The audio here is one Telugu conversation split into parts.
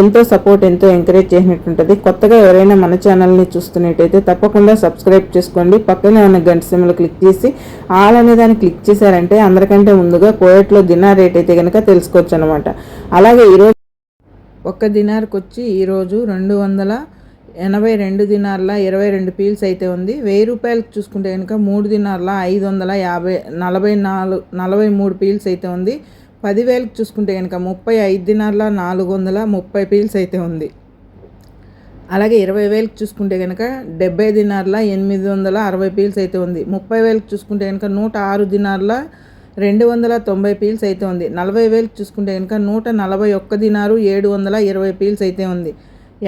ఎంతో సపోర్ట్ ఎంతో ఎంకరేజ్ చేసినట్టుంటుంది. కొత్తగా ఎవరైనా మన ఛానల్ని చూస్తున్నట్టయితే తప్పకుండా సబ్స్క్రైబ్ చేసుకోండి. పక్కనే ఉన్న గంట సిమ్లు క్లిక్ చేసి ఆల్ అనే దాన్ని క్లిక్ చేశారంటే అందరికంటే ముందుగా కోయట్లో దినార్ రేట్ అయితే కనుక తెలుసుకోవచ్చు అనమాట అలాగే ఈరోజు ఒక్క దినార్కి వచ్చి ఈరోజు రెండు వందల ఎనభై రెండు దినార్ల ఇరవై రెండు పీల్స్ అయితే ఉంది. వెయ్యి రూపాయలకు చూసుకుంటే కనుక మూడు దినార్ల ఐదు వందల యాభై నలభై నాలుగు నలభై మూడు పీల్స్ అయితే ఉంది. పదివేలకు చూసుకుంటే కనుక ముప్పై ఐదు దినాల నాలుగు వందల ముప్పై పీల్స్ అయితే ఉంది. అలాగే ఇరవై వేలకు చూసుకుంటే కనుక డెబ్బై దినార్ల ఎనిమిది వందల అరవై పీల్స్ అయితే ఉంది. ముప్పై వేలకు చూసుకుంటే కనుక నూట ఆరు దినార్ల రెండు వందల తొంభై పీల్స్ అయితే ఉంది. నలభై వేలకు చూసుకుంటే కనుక నూట నలభై ఒక్క దినారు ఏడు వందల ఇరవై పీల్స్ అయితే ఉంది.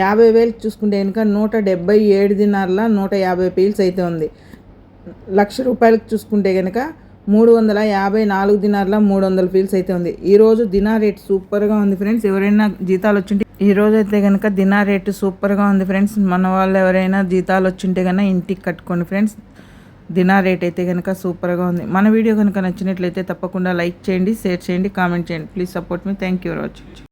యాభై వేలకు చూసుకుంటే కనుక నూట డెబ్బై ఏడు దినార్ల నూట యాభై పీల్స్ అయితే ఉంది. లక్ష రూపాయలకు చూసుకుంటే కనుక మూడు వందల యాభై నాలుగు దినార్ల మూడు వందల ఫీల్స్ అయితే ఉంది. ఈరోజు దినా రేట్ సూపర్గా ఉంది ఫ్రెండ్స్. ఎవరైనా జీతాలు వచ్చింటే ఈ రోజు అయితే కనుక దినా రేటు సూపర్గా ఉంది ఫ్రెండ్స్. మన వాళ్ళు ఎవరైనా జీతాలు వచ్చింటే కనుక ఇంటికి కట్టుకోండి ఫ్రెండ్స్. దినా రేట్ అయితే కనుక సూపర్గా ఉంది. మన వీడియో కనుక నచ్చినట్లయితే తప్పకుండా లైక్ చేయండి షేర్ చేయండి కామెంట్ చేయండి. Please support me. Thank you for watching.